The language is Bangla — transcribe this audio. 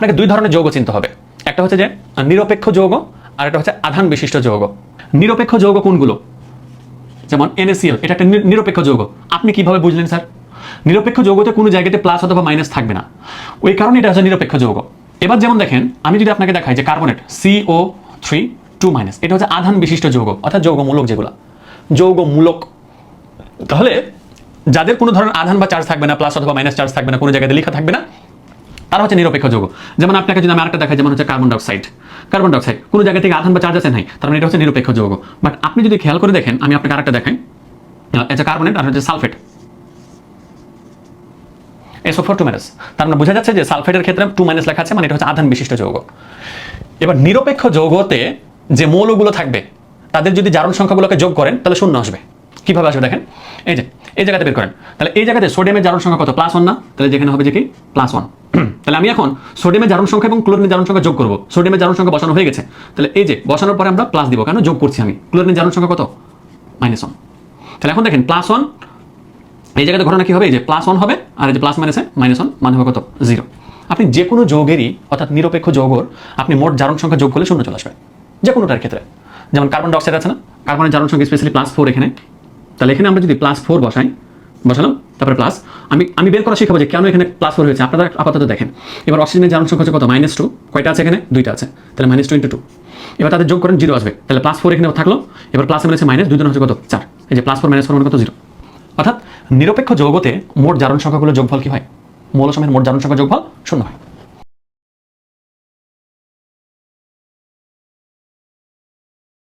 আপনাকে দুই ধরনের যৌগ চিনতে হবে। একটা হচ্ছে যে নিরপেক্ষ যৌগ, আর একটা হচ্ছে আধান বিশিষ্ট যৌগ। নিরপেক্ষ যৌগ কোনগুলো? যেমন NaCl, এটা একটা নিরপেক্ষ যৌগ। আপনি কীভাবে বুঝলেন, স্যার? নিরপেক্ষ যৌগতে কোনো জায়গাতে প্লাস অথবা মাইনাস থাকবে না। ওই কারণে এটা হচ্ছে নিরপেক্ষ যৌগ। এবার যেমন দেখেন, আমি যদি আপনাকে দেখাই যে carbonate CO three two minus এটা হচ্ছে আধান বিশিষ্ট যৌগ, অর্থাৎ যৌগমূলক যেগুলো। যৌগমূলক। তাহলে যাদের কোনো ধরনের আধান বা চার্জ থাকবে না প্লাস অথবা মাইনাস চার্জ থাকবে না, কোনো জায়গাতে লেখা থাকবে না তারা হচ্ছে নিরপেক্ষ যৌগ। যেমন আপনাকে যদি আমি আরেকটা দেখাই, যেমন হচ্ছে কার্বন ডাইঅক্সাইড কার্বন ডাইঅক্সাইড কোনো জায়গা থেকে আধান বা চার্জ আছে নাই, তার মানে এটা হচ্ছে নিরপেক্ষ যৌগ। বাট আপনি যদি খেয়াল করে দেখেন, আমি আপনাকে আরেকটা দেখাই। এটা কার্বনেট আর হচ্ছে sulphate SO four two minus তার মানে বোঝা যাচ্ছে যে সালফেটের ক্ষেত্রে টু মাইনাস লেখা আছে মানে এটা হচ্ছে আধান বিশিষ্ট যৌগ। এবার নিরপেক্ষ যৌগতে যে মৌলগুলো থাকবে, তাদের যদি জারণ সংখ্যাগুলোকে যোগ করেন, তাহলে শূন্য আসবে। কীভাবে আসবে দেখেন? এই যে, এই জায়গাতে বের করেন। তাহলে এই জায়গাতে সোডিয়ামের জারণ সংখ্যা কত? প্লাস ওয়ান না? তাহলে যেখানে হবে যে কি? প্লাস ওয়ান তাহলে আমি এখন সোডিয়ামের জারণ সংখ্যা এবং ক্লোরিনের জারণ সংখ্যা যোগ করব। সোডিয়ামের জারণ সংখ্যা বসানো হয়ে গেছে। তাহলে এই যে বসানোর পরে আমরা প্লাস দিব কেন? যোগ করছি আমি। ক্লোরিনের জারণ সংখ্যা কত? মাইনাস ওয়ান তাহলে এখন দেখেন প্লাস ওয়ান এই জায়গাতে ঘটনা কি হবে? এই যে প্লাস ওয়ান হবে, আর এই যে প্লাস মাইনাসে মাইনাস ওয়ান মানে হবে কত? জিরো আপনি যে কোনো যৌগেরই, অর্থাৎ নিরপেক্ষ যৌগর, আপনি মোট জারণ সংখ্যা যোগ করলে শূন্য চলে আসবে। যে কোনোটার ক্ষেত্রে। যেমন কার্বন ডাইঅক্সাইড আছে না? কার্বনের জারণ সংখ্যা স্পেশালি প্লাস ফোর এখানে। তাহলে এখানে আমরা যদি প্লাস ফোর বসাই বসালাম, তারপরে প্লাস আমি আমি বের করা শিখাবো যে কেন এখানে প্লাস ফোর হয়েছে। আপনারা আপাতত দেখেন। এবার অক্সিজেনের জারণ সংখ্যা হচ্ছে কত? মাইনাস টু কয়টা আছে এখানে? দুইটা আছে। তাহলে মাইনাস টু ইন্টু টু এবার তাদের যোগ করেন জিরো আসবে। তাহলে প্লাস ফোর এখানে থাকল। এবার প্লাস মাইনাসে মাইনাস দুই হচ্ছে কত? চার। এই যে প্লাস ফোর মাইনাস ফোর মানে কত? জিরো অর্থাৎ নিরপেক্ষ যৌগতে মোট জারণ সংখ্যাগুলো যোগফল কি হয়? মৌলসমূহের মোট জারণ সংখ্যা যোগফল শূন্য হয়।